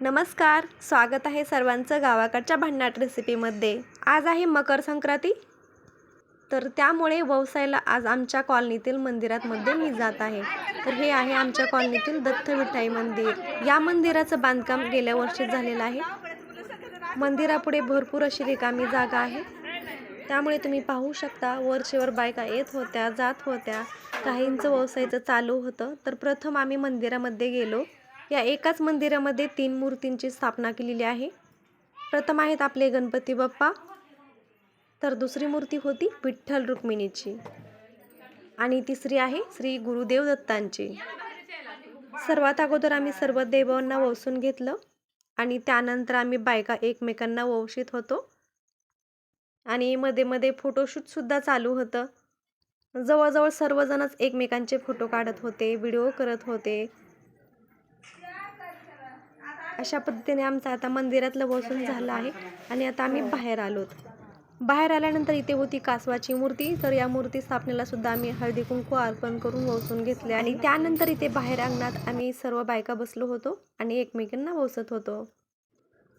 नमस्कार स्वागत आहे सर्वांचं गावाकडच्या भन्नाट रेसिपीमध्ये. आज आहे मकर संक्रांती. तर त्यामुळे व्यवसायाला आज आमच्या कॉलनीतील मंदिरात मध्ये मी जात आहे. तर हे आहे आमच्या कॉलनीतील दत्त विठाई मंदिर. या मंदिराचं बांधकाम गेल्या वर्षी झालेलं आहे. मंदिरापुढे भरपूर अशी रिकामी जागा आहे. त्यामुळे तुम्ही पाहू शकता वरचेवर बायका येत होत्या जात होत्या. काहींचं व्यवसायाचं चालू होतं. तर प्रथम आम्ही मंदिरामध्ये गेलो. या एकाच मंदिरामध्ये तीन मूर्तींची स्थापना केलेली आहे. प्रथम आहेत आपले गणपती बाप्पा तर दुसरी मूर्ती होती विठ्ठल रुक्मिणीची. आणि तिसरी आहे श्री गुरुदेव दत्तांची. सर्वात अगोदर आम्ही सर्व देवांना वसून घेतलं आणि त्यानंतर आम्ही बायका एकमेकांना वंशित होतो. आणि मध्ये मध्ये फोटोशूटसुद्धा चालू होतं. जवळजवळ सर्वजणच एकमेकांचे फोटो काढत होते व्हिडिओ करत होते. अशा पद्धतीने आमचं आता मंदिरातलं वसून झालं आहे आणि आता आम्ही बाहेर आलोत. बाहेर आल्यानंतर इथे होती कासवाची मूर्ती तर या मूर्ती स्थापनेला सुद्धा आम्ही हळदी कुंकू अर्पण करून वसून घेतले आणि त्यानंतर इथे बाहेर अंगणात आम्ही सर्व बायका बसलो होतो आणि एकमेकांना वसत होतो.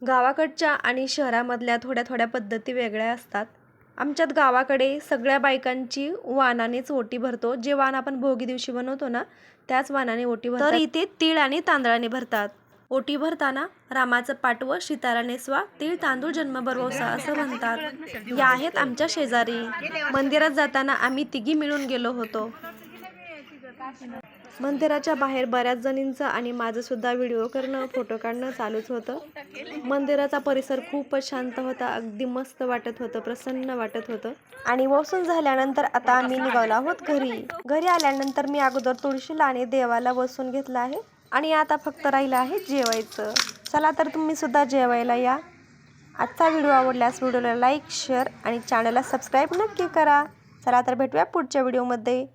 गावाकडच्या आणि शहरामधल्या थोड्या थोड्या पद्धती वेगळ्या असतात. आमच्यात गावाकडे सगळ्या बायकांची वानानेच ओटी भरतो. जे वाण आपण भोगी दिवशी बनवतो ना त्याच वानाने ओटी भरतो तर इथे तीळ आणि तांदळाने भरतात. ओटी भरताना रामाचं पाटव शितारा नेसवा तीळ तांदूळ जन्म बरवसा असं म्हणतात. या आहेत आमच्या शेजारी. मंदिरात जाताना आम्ही तिघी मिळून गेलो होतो. मंदिराच्या बाहेर बऱ्याच जणींचं आणि माझं सुद्धा व्हिडिओ करणं फोटो काढणं चालूच होतं. मंदिराचा परिसर खूपच शांत होता. अगदी मस्त वाटत होतं प्रसन्न वाटत होतं. आणि वसून झाल्यानंतर आता आम्ही निघालो आहोत घरी. घरी आल्यानंतर मी अगोदर तुळशीला आणि देवाला वसून घेतलं आहे. आणि आता फक्त राहिलं आहे जेवायचं. चला तर तुम्ही सुद्धा जेवायला या. आजचा व्हिडिओ आवडल्यास व्हिडिओला लाईक शेअर आणि चॅनलला सबस्क्राईब नक्की करा. चला तर भेटूया पुढच्या व्हिडिओमध्ये.